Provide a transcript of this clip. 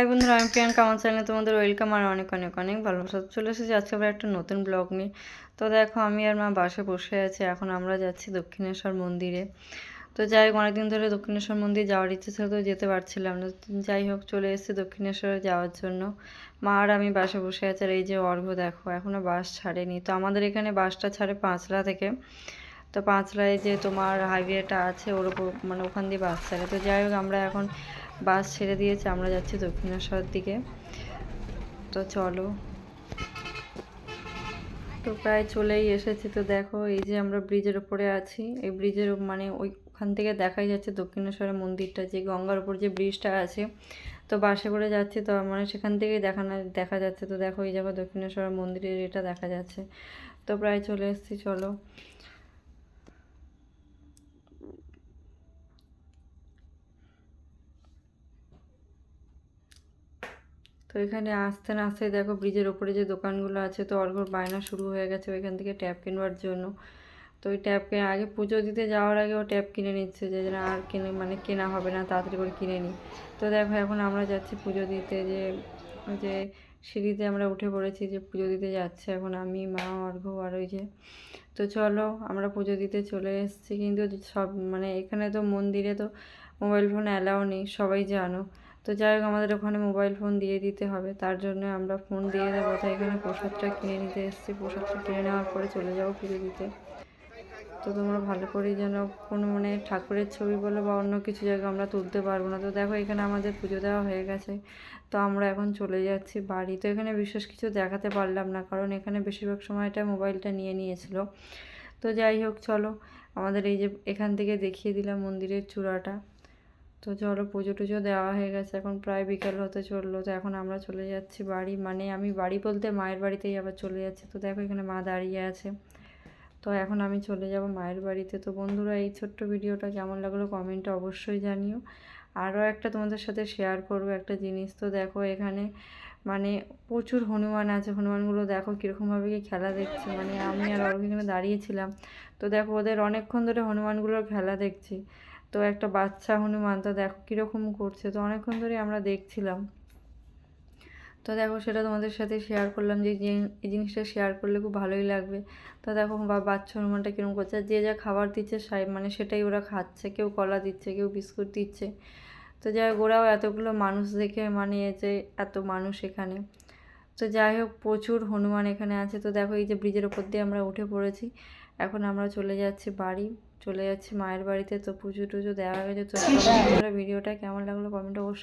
High বন্ধুরা, আমি প্রিয়াঙ্কা আমার চ্যানেলে তোমাদের ওয়েলকাম আর অনেক অনেক অনেক ভালোবাসা। চলে এসেছি আজকে আবার একটা নতুন ব্লগ নিয়ে। তো দেখো, আমি আর মা বাসে বসে আছি, এখন আমরা যাচ্ছি দক্ষিণেশ্বর মন্দিরে। তো যাই হোক, অনেকদিন ধরে দক্ষিণেশ্বর মন্দির যাওয়ার ইচ্ছে ছিল, তো যেতে পারছিলাম না। যাই হোক, চলে এসেছি দক্ষিণেশ্বরে যাওয়ার জন্য। মা আর আমি বাসে বসে আছি, আর এই যে অর্ঘ দেখো এখনও বাস ছাড়েনি। তো আমাদের এখানে বাসটা ছাড়ে পাঁচলা থেকে। তো পাঁচলায় যে তোমার হাইওয়েটা আছে, ওর উপর মানে ওখান দিয়ে বাস ছাড়ে। তো যাই হোক, আমরা এখন বাস ছেড়ে দিয়েছে, আমরা যাচ্ছি দক্ষিণেশ্বরের দিকে। তো চলো। তো প্রায় চলেই এসেছি। তো দেখো, এই যে আমরা ব্রিজের উপরে আছি। এই ব্রিজের মানে ওইখান থেকে দেখাই যাচ্ছে দক্ষিণেশ্বরের মন্দিরটা, যে গঙ্গার উপর যে ব্রিজটা আছে। তো বাসে করে যাচ্ছি, তো মানে সেখান থেকেই দেখানো, দেখা যাচ্ছে। তো দেখো, এই জায়গা দক্ষিণেশ্বরের মন্দিরের এটা দেখা যাচ্ছে। তো প্রায় চলে এসেছি, চলো। তো এখানে আসতে না আসতে দেখো ব্রিজের ওপরে যে দোকানগুলো আছে, তো অর্ঘর বায়না শুরু হয়ে গেছে ওইখান থেকে ট্যাপ কিনবার জন্য। তো ওই ট্যাপ কিনে আগে পুজো দিতে যাওয়ার আগে ও ট্যাপ কিনে নিচ্ছে যে যেন আর কিনে মানে কেনা হবে না, তাড়াতাড়ি করে কিনে নিই। তো দেখো এখন আমরা যাচ্ছি পুজো দিতে যে, ওই যে সিঁড়িতে আমরা উঠে পড়েছি যে পুজো দিতে যাচ্ছে এখন আমি, মা অর্ঘ আর ওই যে। তো চলো আমরা পুজো দিতে চলে এসেছি কিন্তু সব মানে এখানে তো মন্দিরে তো মোবাইল ফোন অ্যালাও নেই, সবাই জানো। তো যাই হোক, আমাদের ওখানে মোবাইল ফোন দিয়ে দিতে হবে। তার জন্য আমরা ফোন দিয়ে দেবো। তাই এখানে প্রসাদটা কিনে নিতে এসেছি। প্রসাদটা কিনে নেওয়ার পরে চলে যাব পুজো দিতে। তো তোমরা ভালো করেই যেন কোনো মানে ঠাকুরের ছবি বলো বা অন্য কিছু জায়গা আমরা তুলতে পারব না। তো দেখো, এখানে আমাদের পুজো দেওয়া হয়ে গেছে। তো আমরা এখন চলে যাচ্ছি বাড়ি। তো এখানে বিশেষ কিছু দেখাতে পারলাম না, কারণ এখানে বেশিরভাগ সময়টা মোবাইলটা নিয়ে নিয়েছিল। তো যাই হোক, চলো। আমাদের এই যে এখান থেকে দেখিয়ে দিলাম মন্দিরের চূড়াটা। তো চলো পুজো টুজো দেওয়া হয়ে গেছে, এখন প্রায় বিকেল হতে চলল, তো এখন আমরা চলে যাচ্ছি বাড়ি। মানে আমি বাড়ি বলতে মায়ের বাড়িতেই আবার চলে যাচ্ছি, তো দেখো এখানে মা দাঁড়িয়ে আছে। তো এখন আমি চলে যাব মায়ের বাড়িতে। তো বন্ধুরা, এই ছোট্ট ভিডিওটা কেমন লাগল কমেন্টে অবশ্যই জানিও। আরও একটা তোমাদের সাথে শেয়ার করব একটা জিনিস। তো দেখো এখানে মানে প্রচুর হনুমান আছে, হনুমানগুলো দেখো কীরকমভাবে কি খেলা দেখছে। মানে আমি আর অর্ঘ এখানে দাঁড়িয়েছিলাম তো দেখো ওদের অনেকক্ষণ ধরে হনুমানগুলোর খেলা দেখছি। তো একটা বাচ্চা হনুমান, তো দেখো কীরকম করছে। তো অনেকক্ষণ ধরে আমরা দেখছিলাম। তো দেখো সেটা তোমাদের সাথে শেয়ার করলাম যে এই জিনিসটা শেয়ার করলে খুব ভালোই লাগবে। তো দেখো বা, বাচ্চা হনুমানটা কীরকম করছে। যে যা খাবার দিচ্ছে সাই মানে সেটাই ওরা খাচ্ছে। কেউ কলা দিচ্ছে, কেউ বিস্কুট দিচ্ছে। তো যাই হোক, ওরাও এতগুলো মানুষ দেখে মানে যে এত মানুষ এখানে। তো যাই হোক, প্রচুর হনুমান এখানে আছে। তো দেখো এই যে ব্রিজের ওপর দিয়ে আমরা উঠে পড়েছি। এখন আমরা চলে যাচ্ছি বাড়ি। চলে যাচ্ছি মায়ের বাড়িতে, তো পুজো টুজো দেওয়া হয়ে গেছে। তো ভিডিওটা কেমন লাগল? কমেন্ট অবশ্যই